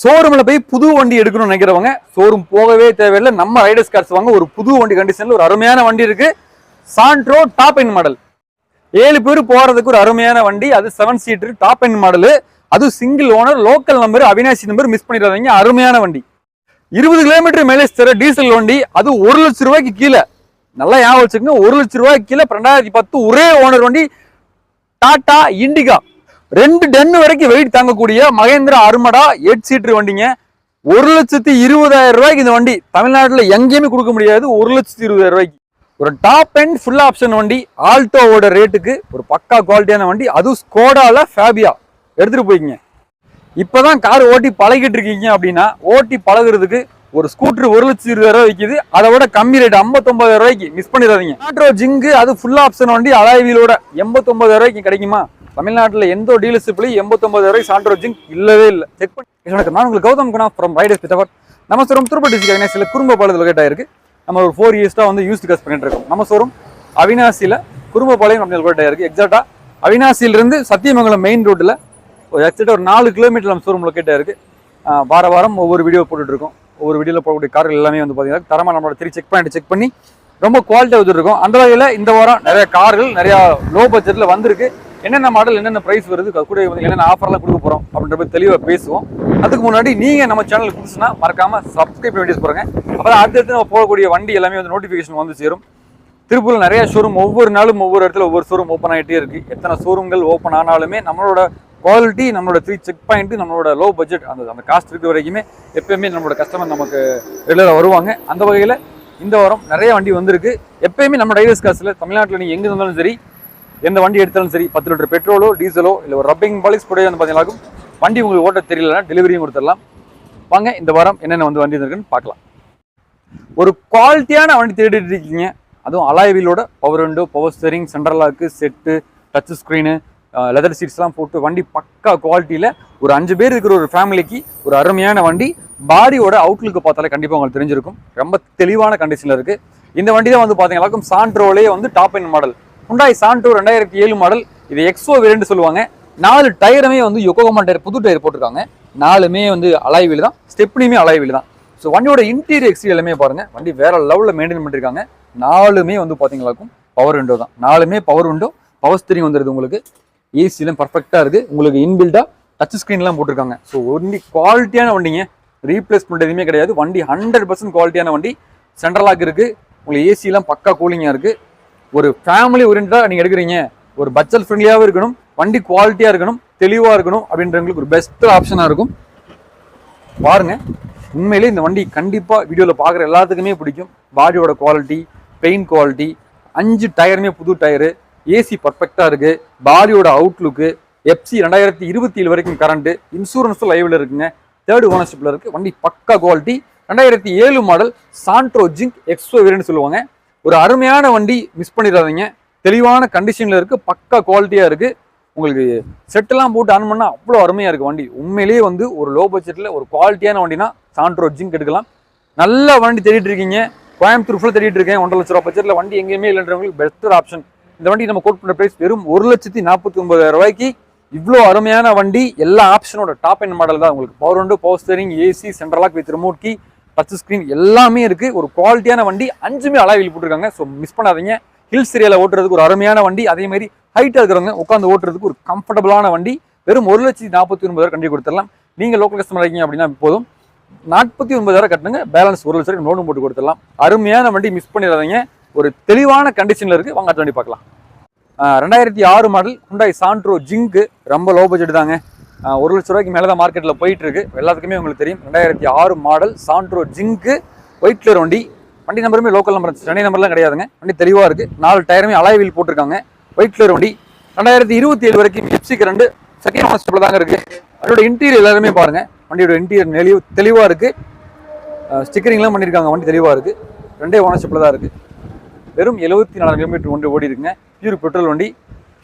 ஷோரூமில் போய் புது வண்டி எடுக்கணும்னு நினைக்கிறவங்க ஷோரூம் போகவே தேவையில்லை. நம்ம ரைடர்ஸ் கார்ஸ் வாங்க ஒரு புது வண்டி கண்டிஷனில் ஒரு அருமையான வண்டி இருக்குது சாண்ட்ரோ டாப் எண்ட் மாடல் ஏழு பேர் போகிறதுக்கு ஒரு அருமையான வண்டி. அது seven seater top end model அது single owner local number Avinashi number miss பண்ணிடாதீங்க. அருமையான வண்டி. இருபது கிலோமீட்டர் மேலே தர டீசல் வண்டி. அது ஒரு லட்ச ரூபாய்க்கு கீழே. நல்லா ஞாபகம் வச்சுக்கோங்க. ஒரு லட்ச ரூபாய்க்கு கீழே ரெண்டாயிரத்தி பத்து ஒரே ஓனர் வண்டி. டாடா இண்டிகா ரெண்டு டன் வரைக்கும் வெயிட் தாங்கக்கூடிய மகேந்திரா அருமடா எயிட் சீட்டர் வண்டிங்க. ஒரு லட்சத்தி இருபதாயிரம் ரூபாய்க்கு இந்த வண்டி. தமிழ்நாட்டில் எங்கேயுமே கொடுக்க முடியாது. ஒரு லட்சத்தி இருபதாயிரம் ரூபாய்க்கு. ஒரு டாப் அண்ட் ஃபுல் ஆப்ஷன் வண்டி. ஆல்டோவோட ரேட்டுக்கு ஒரு பக்கா குவாலிட்டியான வண்டி. அதுவும் ஸ்கோடாவில் ஃபேபியா எடுத்துகிட்டு போய்க்கிங்க. இப்பதான் கார் ஓட்டி பழகிட்டு இருக்கீங்க அப்படின்னா ஓட்டி பழகுறதுக்கு ஒரு ஸ்கூட்டர் ஒரு லட்சத்தி இருபதாயிரம் ரூபாய் விற்கிது அதை விட கம்மி ரேட் ஐம்பத்தொம்பதாயிரம் ரூபாய்க்கு மிஸ் பண்ணிடாதீங்க. ஆட்ரோ ஜிங்கு அது ஃபுல் ஆப்ஷன் வண்டி. அலாய்வீலோட எண்பத்தொம்பதாயிரம் ரூபாய்க்கு கிடைக்குமா? தமிழ்நாட்டில் எந்த டீலர்ஷிப்லையும் எண்பத்தொம்பது வரைக்கும் சாண்ட்ரோ ஜிங்க் இல்லவே இல்லை. செக் பண்ணி வணக்கம். நான் உங்களுக்கு கௌதம் குணா ஃப்ரம் ரைடர்ஸ் பித்தவர் நம்ம சோரம் திருப்பதி டிஸ்ட்ரிக்ட் சில குடும்ப பாலத்தில் லொகேட் ஆயிருக்கு. நம்ம ஒரு ஃபோர் இயர்ஸ்டாக வந்து யூஸ் கஸ் பண்ணிட்டு இருக்கோம். நம்ம ஷோரூம் அவினாசியில் குறும்பபாளையம் அப்படின்னு லொகேட் ஆயிருக்கு. எக்ஸாக்டாக அவினாசியிலிருந்து சத்தியமங்கலம் மெயின் ரோட்டில் ஒரு எக்ஸாக்டாக ஒரு நாலு கிலோமீட்டர் நம்ம ஷோரூம் லொகேட் ஆயிருக்கு. வார வாரம் ஒவ்வொரு வீடியோ போட்டுட்ருக்கோம் ஒவ்வொரு வீடியோவில் போடக்கூடிய கார்கள் எல்லாமே வந்து பார்த்தீங்கன்னா தரமாக நம்மளோட திரி செக் பண்ணிட்டு செக் பண்ணி ரொம்ப குவாலிட்டியாக வந்துருக்கும் அந்த வகையில் இந்த வாரம் நிறைய கார்கள் நிறையா லோ பட்ஜெட்டில் வந்திருக்கு. என்னென்ன மாடல் என்னென்ன ப்ரைஸ் வருது கூட வந்து என்னென்ன ஆஃபர்லாம் கொடுக்க போகிறோம் அப்படின்ற மாதிரி தெளிவாக பேசுவோம். அதுக்கு முன்னாடி நீங்கள் நம்ம சேனல் புதுசுனா மறக்காமல் சப்ஸ்கிரைப் பண்ணி போகிறாங்க அப்புறம் அடுத்தடுத்து நம்ம போகக்கூடிய வண்டி எல்லாமே வந்து நோட்டிஃபிகேஷன் வந்து சேரும். திருப்பூரில் நிறைய ஷோரூம் ஒவ்வொரு நாளும் ஒவ்வொரு இடத்துல ஒவ்வொரு ஷோரூம் ஓப்பன் ஆகிட்டே இருக்குது எத்தனை ஷோரூம்கள் ஓப்பன் ஆனாலுமே நம்மளோட குவாலிட்டி நம்மளோட த்ரீ செக் பாயிண்ட் நம்மளோட லோ பட்ஜெட் அந்த அந்த காஸ்ட் இருக்கிற வரைக்குமே எப்பயுமே நம்மளோட கஸ்டமர் நமக்கு ரெகுலராக வருவாங்க. அந்த வகையில் இந்த வாரம் நிறைய வண்டி வந்திருக்கு. எப்பயுமே நம்ம டைவர்ஸ் காசில் தமிழ்நாட்டில் நீங்கள் எங்கே இருந்தாலும் சரி எந்த வண்டி எடுத்தாலும் சரி பத்து லிட்டர் பெட்ரோலோ டீசலோ இல்லை ஒரு ரப்பிங் பாலிஸ் கூட வந்து பார்த்தீங்கன்னாக்கும் வண்டி உங்களுக்கு ஓட்ட தெரியலனா டெலிவரியும் கொடுத்துடலாம். வாங்க இந்த வாரம் என்னென்ன வந்து வண்டி இருக்குன்னு பார்க்கலாம். ஒரு குவாலிட்டியான வண்டி தேடிட்டு இருக்கீங்க. அதுவும் அலாய்விலோட power window power steering central lock set touch screen leather சீட்ஸ்லாம் போட்டு வண்டி பக்கா குவாலிட்டியில் ஒரு அஞ்சு பேர் இருக்கிற ஒரு ஃபேமிலிக்கு ஒரு அருமையான வண்டி. பாடியோட அவுட்லுக்கு பார்த்தாலே கண்டிப்பாக உங்களுக்கு தெரிஞ்சிருக்கும். ரொம்ப தெளிவான கண்டிஷனில் இருக்குது இந்த வண்டி தான் வந்து பார்த்தீங்கன்னாக்கும் சாண்ட்ரோலே வந்து top end model Hyundai Santro ரெண்டாயிரத்தி ஏழு மாடல் இது எக்ஸோ வேரியன்ட் சொல்லுவாங்க. நாலு டயருமே வந்து யொக்கோகமா டயர் புது டயர் போட்டிருக்காங்க. நாலுமே வந்து அலாய்வீல் தான். ஸ்டெப்னியுமே அலாய்வீல் தான். ஸோ வண்டியோட இன்டீரியர் எக்ஸ்டீரியர் எல்லாமே பாருங்க. வண்டி வேற லெவலில் மெயின்டைன் பண்ணிருக்காங்க. நாலுமே வந்து பார்த்தீங்களாக்கும் பவர் விண்டோ தான். நாலுமே பவர் விண்டோ பவர் ஸ்டீரிங் வந்துடுது உங்களுக்கு. ஏசிலாம் பர்ஃபெக்டாக இருக்குது உங்களுக்கு இன்பில்டாக டச் ஸ்க்ரீன்லாம் போட்டிருக்காங்க. ஸோ வண்டி குவாலிட்டியான வண்டிங்க. ரீப்ளேஸ்மெண்ட் எதுவுமே கிடையாது. வண்டி ஹண்ட்ரட் பர்சன்ட் குவாலிட்டியான வண்டி. சென்ட்ரல் லாக் இருக்குது உங்களுக்கு ஏசிலாம் பக்கா கூலிங்காக இருக்குது ஒரு ஃபேமிலி ஓரியன்டாக நீங்கள் எடுக்கிறீங்க. ஒரு பட்ஜெட் ஃப்ரெண்ட்லியாகவும் இருக்கணும் வண்டி குவாலிட்டியாக இருக்கணும் தெளிவாக இருக்கணும் அப்படின்றவங்களுக்கு ஒரு பெஸ்ட் ஆப்ஷனாக இருக்கும். பாருங்கள் உண்மையிலே இந்த வண்டி கண்டிப்பாக வீடியோவில் பார்க்குற எல்லாத்துக்குமே பிடிக்கும். பாடியோட குவாலிட்டி பெயிண்ட் குவாலிட்டி அஞ்சு டயருமே புது டயரு ஏசி பர்ஃபெக்டாக இருக்குது பாடியோட அவுட்லுக்கு எஃப்சி ரெண்டாயிரத்தி இருபத்தி ஏழு வரைக்கும் கரண்ட்டு இன்சூரன்ஸும் லைவில் இருக்குங்க. தேர்டு ஓனர்ஷிப்பில் இருக்குது வண்டி பக்கா குவாலிட்டி ரெண்டாயிரத்தி ஏழு model Santro Xing XO variant சொல்லுவாங்க. ஒரு அருமையான வண்டி மிஸ் பண்ணிடாதீங்க. தெளிவான கண்டிஷனில் இருக்குது பக்கா குவாலிட்டியாக இருக்குது உங்களுக்கு செட்டெல்லாம் போட்டு ஆன் பண்ணால் அவ்வளோ அருமையாக இருக்குது வண்டி. உண்மையிலேயே வந்து ஒரு லோ பட்ஜெட்டில் ஒரு குவாலிட்டியான வண்டினா சாண்ட்ரோ ஜிங்க் எடுக்கலாம் நல்ல வண்டி தேடிட்டு இருக்கீங்க. கோயம்புத்தூர் ஃபுல்லாக தேடிட்டு இருக்கேன். ஒன்றரை லட்ச ரூபா பட்ஜெட்ல வண்டி எங்கேயுமே இல்லைன்றவங்களுக்கு பெஸ்ட் ஆப்ஷன் இந்த வண்டி நம்ம கோட் பண்ணுற ப்ரைஸ் வெறும் ஒரு லட்சத்தி நாற்பத்தி ஒன்பதாயிரம் ரூபாய்க்கு இவ்வளோ அருமையான வண்டி. எல்லா ஆப்ஷனோட டாப் அண்ட் மாடல் தான். உங்களுக்கு பவர் ஒன்று power steering AC central lock with remote key touch screen எல்லாமே இருக்குது ஒரு குவாலிட்டியான வண்டி அஞ்சுமே அலாவில் போட்டிருக்காங்க. ஸோ மிஸ் பண்ணாதீங்க. ஹில்ஸ் ஏரியாவில் ஓட்டுறதுக்கு ஒரு அருமையான வண்டி. அதேமாரி ஹைட்டாக இருக்கிறவங்க உட்காந்து ஓட்டுறதுக்கு ஒரு கம்ஃபர்டபுளான வண்டி. வெறும் ஒரு லட்சத்தி நாற்பத்தி ஒன்பதாயிரம் கண்டி கொடுத்துடலாம். நீங்கள் லோக்கல் கஸ்டமர் இருக்கீங்க அப்படின்னா போதும். நாற்பத்தி ஒன்பதாயிரம் கட்டணுங்க. பேலன்ஸ் ஒரு லட்சம் லோனும் போட்டு கொடுத்துடலாம். அருமையான வண்டி மிஸ் பண்ணிடாதீங்க. ஒரு தெளிவான கண்டிஷனில் இருக்குது வாங்க அடுத்த வண்டி பார்க்கலாம். ரெண்டாயிரத்தி ஆறு மாடல் Hyundai சாண்ட்ரோ ஜிங்க்கு ரொம்ப லோ பட்ஜெட் தாங்க. ஒரு லட்ச ரூபாய்க்கு மேலே தான் மார்க்கெட்டில் போயிட்டுருக்கு எல்லாத்துக்குமே உங்களுக்கு தெரியும். ரெண்டாயிரத்தி ஆறு model Santro Xing white colour வண்டி. வண்டி நம்பருமே லோக்கல் நம்பர் சென்னை நம்பர்லாம் கிடையாதுங்க. வண்டி தெளிவாக இருக்குது நாலு டயருமே அலாய் வீல் போட்டிருக்காங்க. ஒயிட் கலர் வண்டி. ரெண்டாயிரத்தி இருபத்தி ஏழு வரைக்கும் எப்சிக்கு ரெண்டு. செகண்ட் மாஸ்டர்ல தாங்க இருக்குது அதோட இன்டீரியர் எல்லாருமே பாருங்கள் வண்டியோட இன்டீரியர் நெளிவு தெளிவாக இருக்குது ஸ்டிக்கரிங்லாம் பண்ணியிருக்காங்க வண்டி தெளிவாக இருக்குது ரெண்டே ஓனர்ஷிப்பில் தான் இருக்குது வெறும் எழுபத்தி நாலு கிலோமீட்டர் ஒன்று ஓடி இருக்குங்க பியூர் பெட்ரோல் வண்டி.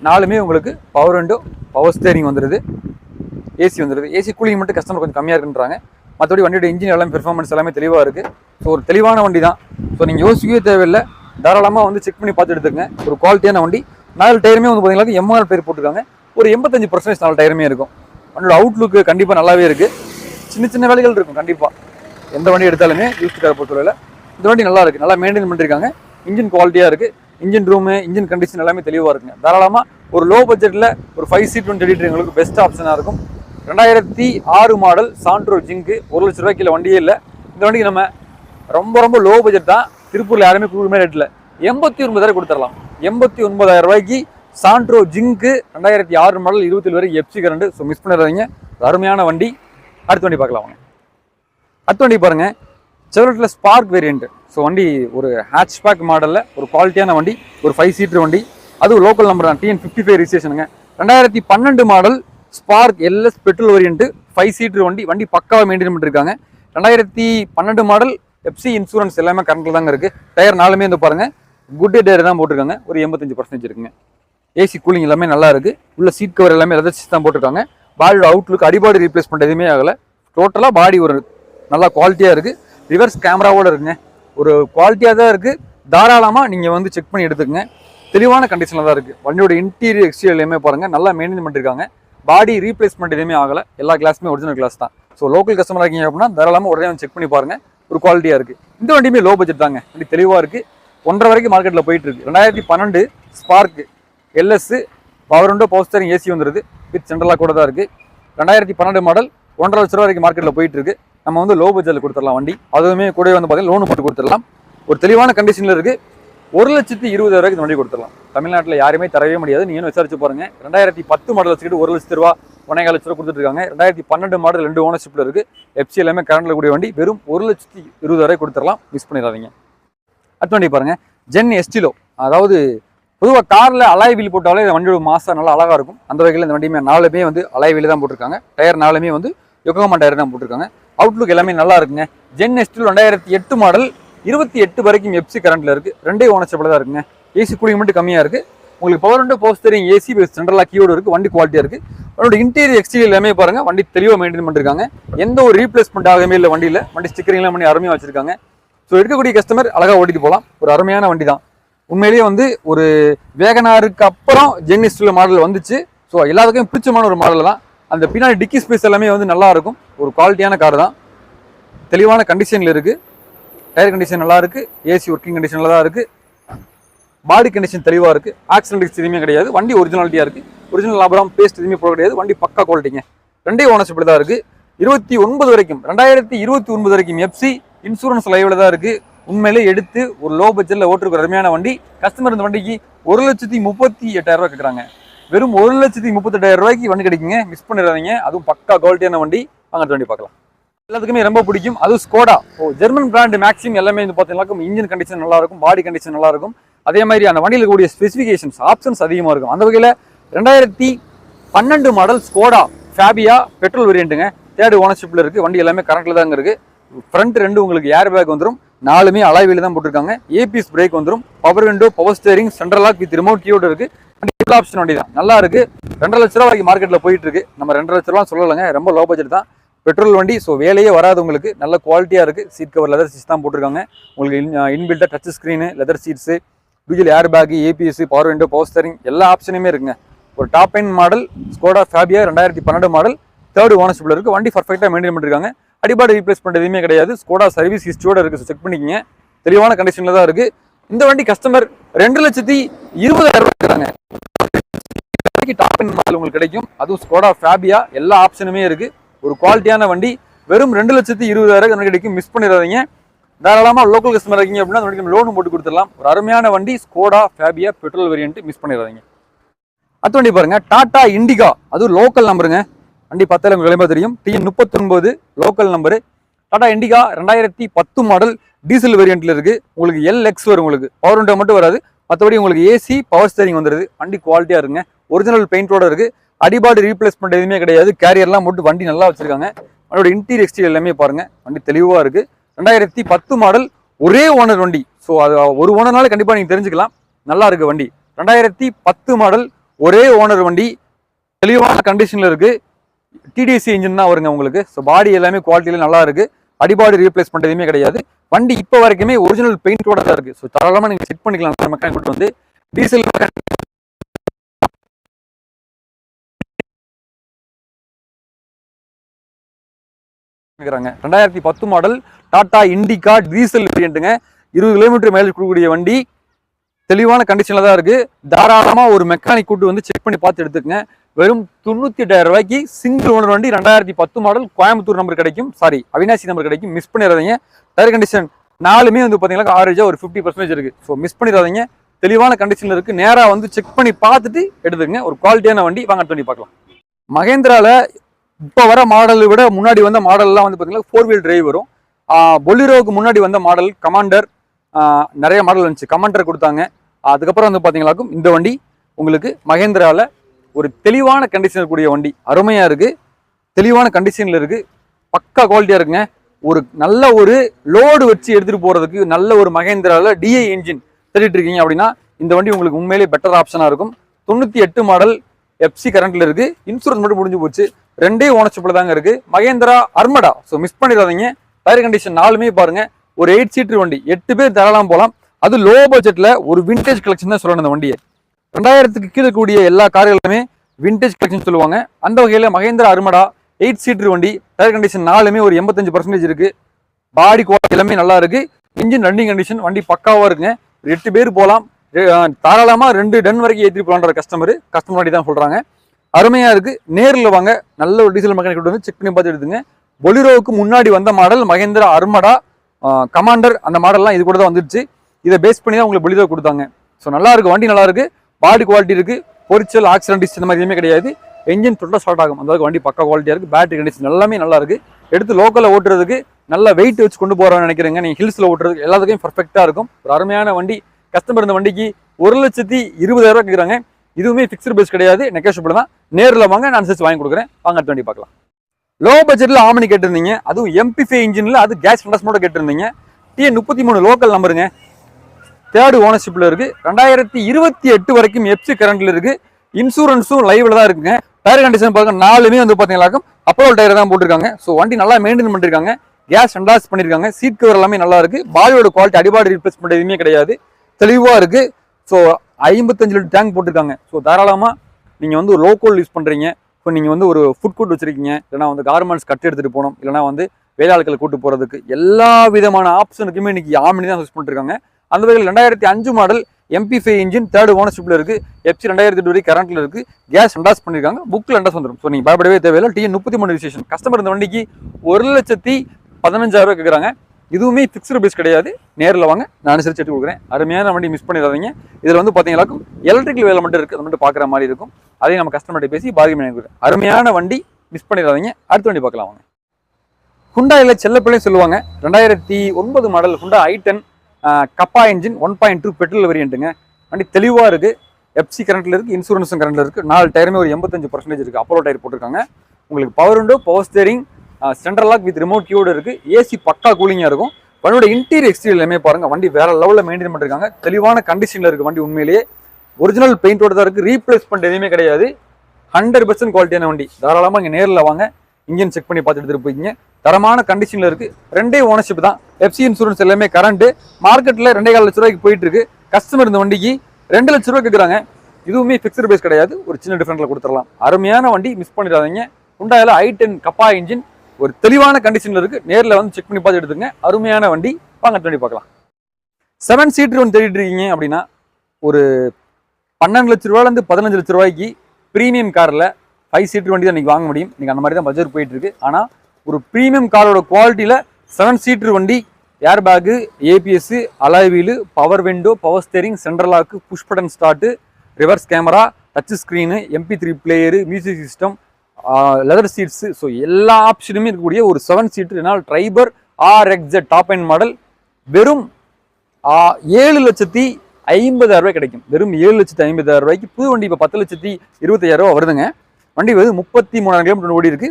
நாலுமே உங்களுக்கு பவர் விண்டோ பவர் ஸ்டேரிங் வந்துடுது ஏசி வந்துடுது ஏசி கூலிங் மட்டும் கஸ்டமர் கொஞ்சம் கம்மியாக இருக்குன்றாங்க. மற்றபடி வண்டியோட இன்ஜின் எல்லாமே பெர்ஃபார்மன்ஸ் எல்லாமே தெளிவாக இருக்குது ஸோ ஒரு தெளிவான வண்டி தான் ஸோ நீங்கள் யோசிக்கவே தேவையில்லை. தாராளமாக வந்து செக் பண்ணி பார்த்து எடுத்துக்கங்க. ஒரு குவாலிட்டியான வண்டி. நாலு டயருமே வந்து பார்த்தீங்கன்னா எம்ஆர் பேர் போட்டிருக்காங்க. ஒரு எண்பத்தஞ்சு பர்சன்டேஜ் நாலு டயருமே இருக்கும். வண்டியோட அவுட்லுக்கு கண்டிப்பாக நல்லாவே இருக்குது சின்ன சின்ன வேலைகள் இருக்கும் கண்டிப்பாக எந்த வண்டி எடுத்தாலுமே யூஸ்டு கார் பொறுத்தவரையில் இந்த வண்டி நல்லா இருக்குது நல்லா மெயின்டைன் பண்ணியிருக்காங்க இன்ஜின் குவாலிட்டியாக இருக்குது இன்ஜின் ரூமு இன்ஜின் கண்டிஷன் எல்லாமே தெளிவாக இருக்குங்க. தாராளமாக ஒரு லோ பட்ஜெட்டில் ஒரு ஃபைவ் சீட் ஒன் எங்களுக்கு பெஸ்ட் ஆப்ஷனாக இருக்கும். ரெண்டாயிரத்தி ஆறு மாடல் சாண்ட்ரோ ஜிங்கு ஒரு லட்ச ரூபாய்க்கு வண்டியே இல்லை. இந்த வண்டிக்கு நம்ம ரொம்ப ரொம்ப லோ பட்ஜெட் தான். திருப்பூரில் யாருமே கொடுக்குமே ரேட்டில் எண்பத்தி ஒன்பதாயிரம் கொடுத்துடலாம். எண்பத்தி ஒன்பதாயிரம் ரூபாய்க்கு சாண்ட்ரோ ஜிங்கு ரெண்டாயிரத்தி ஆறு மாடல் இருபத்தி வரை எஃப்சி கரண்ட் ஸோ மிஸ் பண்ணிடாதீங்க. அருமையான வண்டி. அடுத்த வண்டி பார்க்கலாம் வாங்க. அடுத்த வண்டி பாருங்க. செவரட்டில் ஸ்பார்க் வேரியண்ட்டு ஸோ வண்டி ஒரு ஹேட்ச்பேக் மாடலில் ஒரு குவாலிட்டியான வண்டி ஒரு ஃபைவ் சீட்டர் வண்டி. அதுவும் லோக்கல் நம்பர் தான். டிஎன் ஃபிஃப்டி ஃபைவ் ரிஜிஸ்ட்ரேஷனுங்க ரெண்டாயிரத்தி பன்னெண்டு model Spark LS petrol oriented five seater வண்டி வண்டி பக்காவாக மெயின்டைன் பண்ணியிருக்காங்க ரெண்டாயிரத்தி பன்னெண்டு மாடல் எஃப்சி இன்சூரன்ஸ் எல்லாமே கரண்ட்டில் தாங்க இருக்குது டயர் நாலுமே வந்து பாருங்கள் குட் டயர் தான் போட்டிருக்காங்க. ஒரு எண்பத்தஞ்சு பர்சன்டேஜ் இருக்குங்க. ஏசி கூலிங் எல்லாமே நல்லா இருக்குது உள்ள சீட் கவர் எல்லாமே லெதர் தான் போட்டிருக்காங்க. பாடியோட அவுட்லுக் அடிபாடி ரீப்ளேஸ்மெண்ட் எதுவுமே ஆகலை. டோட்டலாக பாடி ஒரு நல்லா குவாலிட்டியாக இருக்குது ரிவர்ஸ் கேமராவோட இருக்குங்க. ஒரு குவாலிட்டியாக தான் இருக்குது தாராளமாக நீங்கள் வந்து செக் பண்ணி எடுத்துக்கங்க. தெளிவான கண்டிஷனில் தான் இருக்குது வண்டியோட இன்டீரியர் எக்ஸ்டீரியர் எல்லாமே பாருங்கள் நல்லா மெயின்டைன் பண்ணியிருக்காங்க பாடி ரீப்ளேஸ்மெண்ட் எதுவுமே ஆகலை. எல்லா கிளாஸுமே ஒரிஜினல் கிளாஸ் தான். ஸோ லோக்கல் கஸ்டமராக இருக்கீங்க அப்படின்னா தாராளமாக உடனே வந்து செக் பண்ணி பாருங்கள் ஒரு குவாலிட்டியாக இருக்குது இந்த வண்டியுமே லோ பட்ஜெட் தாங்க. வண்டி தெளிவாக இருக்குது ஒன்றரை வரைக்கும் மார்க்கெட்டில் போயிட்டு இருக்கு. ரெண்டாயிரத்தி பன்னெண்டு Spark LS power window power steering AC வந்துருது. வித் சென்ட்ரலாக கூட தான் இருக்குது ரெண்டாயிரத்தி பன்னெண்டு மாடல் ஒன்றரை லட்ச ரூபா வரைக்கும் மார்க்கெட்டில் போயிட்டு இருக்கு. நம்ம வந்து லோ பட்ஜெட்டில் கொடுத்துடலாம் வண்டி. அதுவுமே கூட வந்து பார்த்தீங்கன்னா லோனு போட்டு கொடுத்துடலாம். ஒரு தெளிவான கண்டிஷனில் இருக்குது ஒரு லட்சத்தி இருபது ரூபாய்க்கு வண்டி கொடுத்துடலாம். தமிழ்நாட்டில் யாருமே தரவே முடியாது. நீங்களும் விசாரிச்சு பாருங்க. ரெண்டாயிரத்தி பத்து மாடல் வச்சுக்கிட்டு ஒரு லட்சத்து ரூபா ஒன்றே லட்ச ரூபா கொடுத்துட்டு இருக்காங்க ரெண்டாயிரத்தி பன்னெண்டு மாடல் ரெண்டு ஓனர்ஷிப்பில் இருக்கு. எஃப்சி எல்லாமே கரண்டில் கூடிய வண்டி. வெறும் ஒரு லட்சத்தி இருபதாயிரம் கொடுத்துடலாம். மிஸ் பண்ணிடாதீங்க. அடுத்த வண்டி பாருங்க. ஜென் எஸ்டிலோ அதாவது பொதுவாக காரில் அலாய் வீல் போட்டாலே இந்த வண்டியோட மாசம் நல்லா அழகாக இருக்கும். அந்த வகையில் இந்த வண்டியுமே நாலுமே வந்து அலாய்வில் தான் போட்டிருக்காங்க. டயர் நாலுமே வந்து யோகோமா டயர் தான் போட்டிருக்காங்க. அவுட்லுக் எல்லாமே நல்லா இருக்குங்க. ஜென் எஸ்டில் ரெண்டாயிரத்தி எட்டு மாடல் இருபத்தி எட்டு வரைக்கும் எஃப்சி கரண்ட்டில் இருக்குது ரெண்டே ஓனர்ஷிப்பில் தான் இருக்குங்க. ஏசி கூலிங் மட்டும் கம்மியாக இருக்குது உங்களுக்கு பவர் விண்டோ தெரியும் ஏசி சென்ட்ரலாக கீயோடு இருக்குது வண்டி குவாலிட்டியாக இருக்குது வண்டியோட இன்டீரியர் எக்ஸ்டீரியர் எல்லாமே பாருங்க. வண்டி தெளிவாக மெயின்டைன் பண்ணிருக்காங்க. எந்த ஒரு ரீப்ளேஸ்மெண்ட் ஆகவே இல்லை வண்டியில். வண்டி ஸ்டிக்கரிங்லாம் பண்ணி அருமையாக வச்சிருக்காங்க. ஸோ எடுக்கக்கூடிய கஸ்டமர் அழகாக ஓட்டிட்டு போகலாம் ஒரு அருமையான வண்டி தான் உண்மையிலேயே வந்து ஒரு வேகனாருக்கு அப்புறம் ஜென்னிஸ்டில் மாடல் வந்துச்சு. ஸோ எல்லாத்துக்கும் பிடிச்சமான ஒரு மாடல் தான். அந்த பின்னாடி டிக்கி ஸ்பேஸ் எல்லாமே வந்து நல்லா இருக்கும். ஒரு குவாலிட்டியான கார் தான். தெளிவான கண்டிஷனில் இருக்குது டயர் கண்டிஷன் நல்லா இருக்கு ஏசி ஒர்க்கிங் கண்டிஷனில் தான் இருக்கு பாடி கண்டிஷன் தெளிவாக இருக்கு ஆக்சிடென்ட் எதுவுமே கிடையாது வண்டி ஒரிஜினாலிட்டியாக இருக்கு. ஒரிஜினல் லாபம் பேஸ்ட் எதுவுமே போட கிடையாது வண்டி பக்கா குவாலிட்டிங்க ரெண்டே ஓனர்ஷிப் தான் இருக்கு. இருபத்தி ஒன்பது வரைக்கும் ரெண்டாயிரத்தி இருபத்தி ஒன்பது வரைக்கும் எஃப்சி இன்சூரன்ஸ் லைவில் தான் இருக்கு. உண்மையிலே எடுத்து ஒரு லோ பட்ஜெட்டில் ஓட்டுருக்க அருமையான வண்டி. கஸ்டமர் இந்த வண்டிக்கு ஒரு லட்சத்தி முப்பத்தி எட்டாயிரரூவா கேட்குறாங்க வெறும் ஒரு லட்சத்தி முப்பத்தெட்டாயிரம் ரூபாய்க்கு வண்டி கிடைக்குங்க. மிஸ் பண்ணிடாதீங்க. அதுவும் பக்கா குவாலிட்டியான வண்டி. வாங்கிட்டு வண்டி பார்க்கலாம். எல்லாத்துக்குமே ரொம்ப பிடிக்கும். அதுவும் ஸ்கோடா ஓ ஜெர்மன் பிராண்டு மேக்ஸிமம் எல்லாமே வந்து பார்த்தீங்கன்னா இன்ஜின் கண்டிஷன் நல்லா இருக்கும் பாடி கண்டிஷன் நல்லா இருக்கும் அதே மாதிரி அந்த வண்டியில் கூடிய ஸ்பெசிஃபிகேஷன்ஸ் ஆப்ஷன்ஸ் அதிகமாக இருக்கும். அந்த வகையில் ரெண்டாயிரத்தி பன்னெண்டு மாடல் ஸ்கோடா ஃபேபியா பெட்ரோல் வேரியண்ட்டுங்க தேர்டு ஓனர்ஷிப்பில் இருக்குது வண்டி எல்லாமே கரண்ட்டில் தாங்க இருக்குது ஃப்ரண்ட் ரெண்டு உங்களுக்கு ஏர் பேக் வந்துடும் நாலுமே அலாய்வில் தான் போட்டிருக்காங்க. ஏபிஎஸ் பிரேக் வந்துடும் power window power steering central lock with remote கீயோட இருக்குது ஆப்ஷன் வண்டி தான். நல்லா இருக்குது ரெண்டரை லட்ச ரூபா வரைக்கும் மார்க்கெட்டில் போயிட்டு இருக்கு. நம்ம ரெண்டரை லட்ச ரூபா சொல்லலைங்க. ரொம்ப லோ பட்ஜெட் தான். பெட்ரோல் வண்டி ஸோ வேலையே வராது உங்களுக்கு. நல்ல குவாலிட்டியாக இருக்குது சீட் கவர் லெதர் சீட்ஸ் தான் போட்டிருக்காங்க. உங்களுக்கு இன்பில்ட்டாக touch screen leather seats dual air bag ABS power window power steering எல்லா ஆப்ஷனுமே இருக்குங்க. ஒரு top end model Skoda Fabia ரெண்டாயிரத்தி பன்னெண்டு மாடல் தேர்ட் ஓனர்ஷிப்பில் இருக்குது வண்டி பர்ஃபெக்டாக மெயின்டைன் பண்ணிருக்காங்க. அடிபாடு ரீப்ளேஸ்மெண்ட் எதுவுமே கிடையாது. ஸ்கோடா சர்வீஸ் ஹிஸ்டரியோட இருக்குது செக் பண்ணிக்கங்க. தெளிவான கண்டிஷனில் தான் இருக்குது இந்த வண்டி கஸ்டமர் ரெண்டு லட்சத்தி இருபதாயிரம் ரூபாய் இருக்கிறாங்க டாப் எண்ட் மாடல் உங்களுக்கு கிடைக்கும். அதுவும் ஸ்கோடா ஃபேபியா எல்லா ஆப்ஷனுமே இருக்குது ஒரு குவாலிட்டியான வண்டி வெறும் ரெண்டு லட்சத்தி இருபதாயிரம் கிடைக்கும் மிஸ் பண்ணிடாதீங்க. தாராளமாக லோக்கல் கஸ்டமர் இருக்கீங்க அப்படின்னா அந்த வண்டிக்கு லோன் போட்டு கொடுத்துடலாம். ஒரு அருமையான வண்டி Skoda Fabia petrol variant miss பண்ணிடாதீங்க. அடுத்த வண்டி பாருங்க டாடா இண்டிகா அதுவும் லோக்கல் நம்பருங்க வண்டி பத்தாயிரம் விளம்பரம் தெரியும். டிஎன் முப்பத்தொன்பது லோக்கல் நம்பரு டாடா இண்டிகா ரெண்டாயிரத்தி பத்து மாடல் டீசல் வேரியண்ட்டில் இருக்குது உங்களுக்கு எல் எக்ஸ் வரும் உங்களுக்கு. பவர் விண்டோ மட்டும் வராது. மற்றபடி உங்களுக்கு ஏசி பவர் ஸ்டேரிங் வந்துடுது வண்டி குவாலிட்டியாக இருக்குங்க. ஒரிஜினல் பெயிண்டோட இருக்குது அடிபாடு ரீப்ளேஸ்மெண்ட் எதுவுமே கிடையாது. கேரியர்லாம் போட்டு வண்டி நல்லா வச்சிருக்காங்க. அதோட இன்டீரியர் எக்ஸ்டீரியர் எல்லாமே பாருங்க. வண்டி தெளிவாக இருக்கு. ரெண்டாயிரத்தி பத்து மாடல் ஒரே ஓனர் வண்டி. ஸோ அது ஒரு ஓனர்னால கண்டிப்பாக நீங்கள் தெரிஞ்சுக்கலாம். நல்லா இருக்கு வண்டி. ரெண்டாயிரத்தி பத்து மாடல் ஒரே ஓனர் வண்டி. தெளிவான கண்டிஷனில் இருக்கு. டிடிசி இன்ஜின் தான் வருங்க உங்களுக்கு. ஸோ பாடி எல்லாமே குவாலிட்டியில் நல்லா இருக்கு. அடிபாடி ரீப்ளேஸ்மெண்ட் எதுவுமே கிடையாது. வண்டி இப்போ வரைக்குமே ஒரிஜினல் பெயிண்டோட தான் இருக்கு. ஸோ தாராளமாக நீங்கள் செக் பண்ணிக்கலாம். மெக்கானிக் வந்து. டீசல் இருக்கிறாங்க ரெண்டாயிரத்தி பத்து மாடல் டாடா இண்டிகா டீசல் வேரியண்ட்டுங்க இருபது கிலோமீட்டர் மைலேஜ் கொடுக்கக்கூடிய வண்டி. தெளிவான கண்டிஷனில் தான் இருக்கு. தாராளமாக ஒரு மெக்கானிக் கூட்டு வந்து செக் பண்ணி பார்த்து எடுத்துக்கங்க. வெறும் தொண்ணூற்றி எட்டாயிரம் ரூபாய்க்கு சிங்கிள் ஓனர் வண்டி ரெண்டாயிரத்தி பத்து மாடல் கோயம்புத்தூர் நம்பர் கிடைக்கும். சாரி அவினாசி நம்பர் கிடைக்கும். மிஸ் பண்ணிடாதீங்க டயர் கண்டிஷன் நாலுமே வந்து பார்த்தீங்கன்னா ஆவரேஜாக ஒரு ஃபிஃப்டி பர்சன்டேஜ் இருக்குது ஸோ மிஸ் பண்ணிடாதீங்க தெளிவான கண்டிஷனில் இருக்கு. நேராக வந்து செக் பண்ணி பார்த்துட்டு எடுத்துக்கங்க. ஒரு குவாலிட்டியான வண்டி. வாங்க பண்ணி பார்க்கலாம். மகேந்திரால இப்போ வர மாடலை விட முன்னாடி வந்த மாடல்லாம் வந்து பார்த்தீங்கன்னா ஃபோர் வீல் டிரைவ் வரும். பொலிரோவுக்கு முன்னாடி வந்த மாடல் கமாண்டர் நிறைய மாடல் வந்துச்சு கமாண்டர் கொடுத்தாங்க. அதுக்கப்புறம் வந்து பார்த்தீங்களாக்கும் இந்த வண்டி உங்களுக்கு மகேந்திராவில் ஒரு தெளிவான கண்டிஷனில் இருக்கக்கூடிய வண்டி. அருமையாக இருக்குது தெளிவான கண்டிஷனில் இருக்குது பக்கா குவாலிட்டியாக இருக்குங்க. ஒரு நல்ல ஒரு லோடு வச்சு எடுத்துகிட்டு போகிறதுக்கு நல்ல ஒரு மகேந்திராவில் டிஐ இன்ஜின் தேடிட்டு இருக்கீங்க அப்படின்னா இந்த வண்டி உங்களுக்கு உண்மையிலேயே பெட்டர் ஆப்ஷனாக இருக்கும். தொண்ணூற்றி எட்டு மாடல் எஃப்சி கரண்ட்டில் இருக்குது இன்சூரன்ஸ் மட்டும் முடிஞ்சு போச்சு. ரெண்டே ஓனர்ஷிப்ல தாங்க இருக்கு. மகேந்திரா அர்மடா. ஸோ மிஸ் பண்ணிடாதீங்க. டயர் கண்டிஷன் நாலுமே பாருங்க. ஒரு எயிட் சீட்டர் வண்டி. எட்டு பேர் தரலாம் போகலாம் அது லோ பட்ஜெட்ல ஒரு விண்டேஜ் கலெக்ஷன் தான் சொல்லணும் அந்த வண்டியை. ரெண்டாயிரத்துக்கு கீழே கூடிய எல்லா கார்களுமே விண்டேஜ் கலெக்ஷன் சொல்லுவாங்க. அந்த வகையில் மகேந்திரா அர்மடா எயிட் சீட்டர் வண்டி. டயர் கண்டிஷன் நாலுமே ஒரு எண்பத்தஞ்சு பர்சன்டேஜ் இருக்கு. பாடி குவாலிட்டி எல்லாமே நல்லா இருக்கு. இன்ஜின் ரன்னிங் கண்டிஷன் வண்டி பக்காவாக இருக்குங்க. எட்டு பேர் போகலாம் தாராளமாக ரெண்டு டன் வரைக்கும் ஏற்றி போகலான்ற கஸ்டமர் கஸ்டமர் வண்டி தான் சொல்கிறாங்க அருமையாக இருக்குது நேரில் வாங்க. நல்ல ஒரு டீசல் மெக்கானிக் வந்து செக் பண்ணி பார்த்து எடுத்துங்க. பொலிரோவுக்கு முன்னாடி வந்த மாடல் மகேந்திரா அர்மடா கமாண்டர் அந்த மாடல்லாம் இது கூட தான் வந்துருச்சு. இதை பேஸ் பண்ணி தான் உங்களுக்கு பொலிரோ கொடுத்தாங்க. ஸோ நல்லா வண்டி நல்லா இருக்குது பாடி குவாலிட்டி இருக்குது பொரிச்சல் ஆக்சிடென்டிஸ் இந்த மாதிரி எதுவுமே கிடையாது. என்ஜின் தொட்டா ஸ்டார்ட் ஆகும். அந்தளவுக்கு வண்டி பக்கா குவாலிட்டியாக இருக்குது பேட்டரி கண்டிஷன் எல்லாமே நல்லா இருக்குது எடுத்து லோக்கலில் ஓட்டுறதுக்கு நல்ல வெயிட் வச்சு கொண்டு போறோம்னு நினைக்கிறேங்க. நீங்கள் ஹில்ஸில் ஓட்டுறதுக்கு எல்லாத்துக்கும் பர்ஃபெக்டாக இருக்கும். ஒரு அருமையான வண்டி. கஸ்டமர் இந்த வண்டிக்கு ஒரு லட்சத்தி இருபதாயிரம் கேட்குறாங்க இதுவுமே ஃபிக்ஸ்டு பேஸ் கிடையாது. நெகோஷியபிள் தான். நேரில் வாங்க நான் அனுசரிச்சு வாங்கி கொடுக்குறேன். வாங்க அடுத்த வண்டி பார்க்கலாம். லோ பட்ஜெட்டில் ஆமணி கேட்டிருந்தீங்க. அதுவும் எம்பி ஃபை இன்ஜின்ல அது கேஸ் ஃபண்டஸ்மோட கேட்டிருந்தீங்க. டிஎன் முப்பத்தி மூணு லோக்கல் நம்பருங்க தேர்டு ஓனர்ஷிப்பில் இருக்குது ரெண்டாயிரத்தி இருபத்தி எட்டு வரைக்கும் எப்சி கரண்டில் இருக்குது இன்சூரன்ஸும் லைவில் தான் இருக்குங்க. டயர் கண்டிஷன் பாருங்க நாலுமே வந்து பாத்தீங்கன்னாக்கும் அப்போ டயர் தான் போட்டிருக்காங்க. ஸோ வண்டி நல்லா மெயின்டைன் பண்ணியிருக்காங்க கேஸ் அண்டாஸ் பண்ணியிருக்காங்க சீட் கவர் எல்லாமே நல்லா இருக்குது பாடியோட குவாலிட்டி அடிபாடி ரீப்ளேஸ்மெண்ட் எதுவுமே கிடையாது. தெளிவாக இருக்குது ஸோ ஐம்பத்தஞ்சு லிட்டர் டேங்க் போட்டிருக்காங்க. ஸோ தாராளமாக நீங்கள் வந்து லோக்கல் யூஸ் பண்ணுறீங்க இப்போ நீங்கள் வந்து ஒரு ஃபுட் கோர்ட் வச்சுருக்கீங்க. இல்லைனா வந்து கார்மெண்ட்ஸ் கட் எடுத்துகிட்டு போகணும். இல்லைனா வந்து வேலையாட்களை கூட்டு போகிறதுக்கு எல்லா விதமான ஆப்ஷனுக்குமே இன்றைக்கி ஆமினி தான் யூஸ் பண்ணிருக்காங்க அந்த வகையில் ரெண்டாயிரத்தி அஞ்சு model MP five engine third ஓனர்ஷிப்பில் இருக்குது எஃப்சி ரெண்டாயிரத்தி எட்டு வரைக்கும் கரண்ட்டில் இருக்குது கேஸ் ரெண்டாஸ் பண்ணிருக்காங்க. புக்கில் ரெண்டாஸ் வந்துடும் ஸோ நீங்கள் பயப்படவே தேவையில்லை. டிஎன் முப்பத்தி மூணு ரிஜிஸ்ட்ரேஷன் கஸ்டமர் இந்த வண்டிக்கு ஒரு லட்சத்தி பதினஞ்சாயிரம் ரூபா கேட்குறாங்க இதுவுமே ஃபிக்ஸ்டு பேஸ் கிடையாது. நேரில் வாங்க. நான் அனுசரிச்சு எடுத்து கொடுக்குறேன். அருமையான வண்டி மிஸ் பண்ணிடாதீங்க. இதில் வந்து பார்த்தீங்கன்னாக்கும் எலக்ட்ரிக்கல் வேலை மட்டும் இருக்குது அது மட்டும் பார்க்குற மாதிரி இருக்கும். அதையும் நம்ம கஸ்டமர்கிட்ட பேசி பாதிக்கு பண்ணி அருமையான வண்டி மிஸ் பண்ணிடாதீங்க. அடுத்த வண்டி பார்க்கலாம் வாங்க. ஹுண்டாயில் செல்லப்பிள்ளையும் சொல்லுவாங்க ரெண்டாயிரத்தி ஒன்பது model Hyundai I ten Kappa engine one point two petrol வேரியண்ட்டுங்க வண்டி தெளிவாக இருக்குது எஃப்சி கரண்ட்டில் இருக்குது இன்சூரன்ஸும் கரண்ட்டில் இருக்குது நாலு டயருமே ஒரு எண்பத்தஞ்சு பர்சன்டேஜ் இருக்குது அப்போலோ டயர் போட்டிருக்காங்க. உங்களுக்கு பவர் உண்டு power steering central lock with remote கியூடு இருக்குது ஏசி பக்கா கூலிங்காக இருக்கும். வண்டியோட இன்டீரியர் எக்ஸ்டீரியர் எல்லாமே பாருங்கள் வண்டி வேற லெவலில் மெயின்டைன் பண்ணிருக்காங்க. தெளிவான கண்டிஷனில் இருக்குது வண்டி உண்மையிலேயே. ஒரிஜினல் பெயிண்டோட தான் இருக்குது ரீப்ளேஸ்மெண்ட் எதுவுமே கிடையாது. ஹண்ட்ரட் பர்சன்ட் குவாலிட்டியான வண்டி. தாராளமாக இங்கே நேரில் வாங்க. இன்ஜின் செக் பண்ணி பார்த்து எடுத்துகிட்டு போய்க்கிங்க. தரமான கண்டிஷனில் இருக்குது ரெண்டே ஓனர்ஷிப் தான். எஃப்சி இன்சூரன்ஸ் எல்லாமே கரண்ட்டு மார்க்கெட்டில் ரெண்டே கால் லட்ச ரூபாய்க்கு போயிட்டு இருக்கு. கஸ்டமர் இந்த வண்டிக்கு ரெண்டு லட்ச ரூபா கேட்குறாங்க இதுவுமே ஃபிக்ஸ்டு பிரைஸ் கிடையாது. ஒரு சின்ன டிஃபரெண்ட்ல கொடுத்துடலாம். அருமையான வண்டி மிஸ் பண்ணிடாதீங்க. ஹுண்டாயில் ஐ டென் கப்பா இன்ஜின் ஒரு தெளிவான கண்டிஷனில் இருக்கு. நேரில் வந்து செக் பண்ணி பார்த்து எடுத்துங்க அருமையான வண்டி. வாங்க வண்டி பார்க்கலாம். செவன் சீட்டர் ஒன்று தேடிட்டு இருக்கீங்க அப்படின்னா ஒரு பன்னெண்டு லட்ச ரூபாயிலேருந்து பதினஞ்சு லட்ச ரூபாய்க்கு ப்ரீமியம் காரில் ஃபைவ் சீட்டர் வண்டி தான் இன்றைக்கி வாங்க முடியும். நீங்கள் அந்த மாதிரி தான் பட்ஜெட் போயிட்டுருக்கு ஆனால் ஒரு ப்ரீமியம் காரோட குவாலிட்டியில் செவன் சீட்டர் வண்டி air bag ABS alloy wheel power window power steering central lock push button start reverse camera touch screen MP three player music system leather seats so எல்லா ஆப்ஷனுமே இருக்கக்கூடிய ஒரு செவன் சீட்டு என்னால் Triber R XZ top end model வெறும் ஏழு லட்சத்தி ஐம்பதாயிரம் ரூபாய் கிடைக்கும். வெறும் ஏழு லட்சத்தி ஐம்பதாயிரம் ரூபாய்க்கு புது வண்டி இப்போ பத்து லட்சத்தி இருபத்தாயிரம் ரூபா வருதுங்க. வண்டி வந்து முப்பத்தி மூணாயிரம் கிலோமீட்டர் ஓடி இருக்கு.